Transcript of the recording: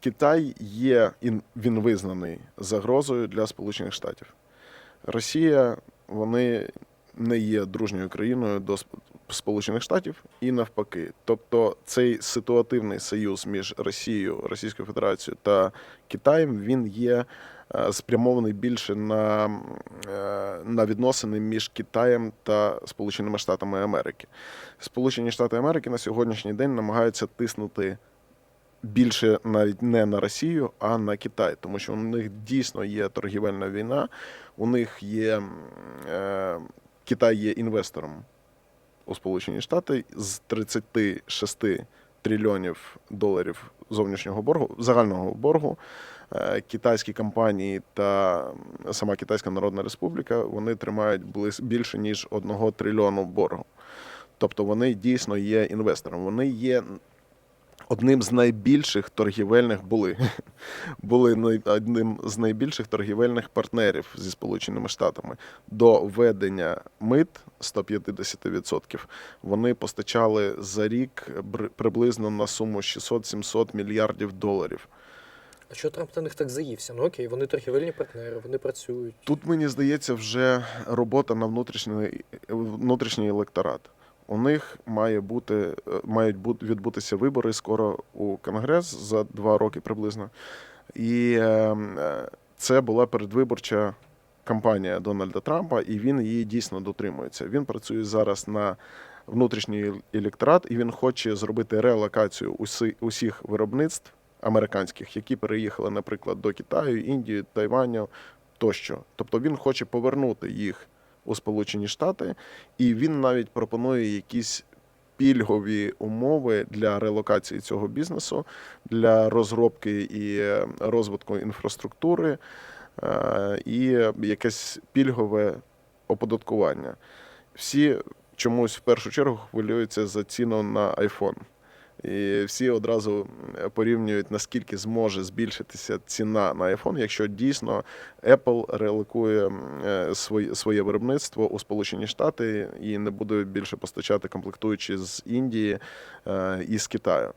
Китай є ін- він визнаний загрозою для Сполучених Штатів. Росія вони не є дружньою країною до Сп- Сполучених Штатів і навпаки. Тобто цей ситуативний союз між Росією, Російською Федерацією та Китаєм він є е, спрямований більше на, е, на відносини між Китаєм та Сполученими Штатами Америки. Сполучені Штати Америки на сьогоднішній день намагаються тиснути більше навіть не на Росію, а на Китай, тому що у них дійсно є торгівельна війна. У них є е, Китай є інвестором у Сполучені Штати з 36 трильйонів доларів зовнішнього боргу, загального боргу. е, Китайські компанії та сама Китайська Народна Республіка вони тримають більше ніж одного трильйону боргу. Тобто вони дійсно є інвестором. Вони є одним з найбільших торгівельних були. були одним з найбільших торгівельних партнерів зі Сполученими Штатами. До введення мит 150% вони постачали за рік приблизно на суму 600-700 мільярдів доларів. А що Трамп на них так заївся? Ну окей, вони торгівельні партнери, вони працюють. Тут мені здається вже робота на внутрішній внутрішній електорат. У них має бути е, мають бути відбутися вибори скоро у Конгрес за два роки приблизно. І е, е, це була передвиборча кампанія Дональда Трампа, і він її дійсно дотримується. Він працює зараз на внутрішній електорат, і він хоче зробити релокацію усі, усіх виробництв американських, які переїхали, наприклад, до Китаю, Індії, Тайваню тощо. Тобто він хоче повернути їх у Сполучені Штати, і він навіть пропонує якісь пільгові умови для релокації цього бізнесу, для розробки і е, розвитку інфраструктури, е, і якесь пільгове оподаткування. Всі чомусь в першу чергу хвилюються за ціну на iPhone. І всі одразу порівнюють, наскільки зможе збільшитися ціна на iPhone, якщо дійсно Apple релокує е, своє, своє виробництво у Сполучені Штати і не буде більше постачати комплектуючі з Індії е, і з Китаю.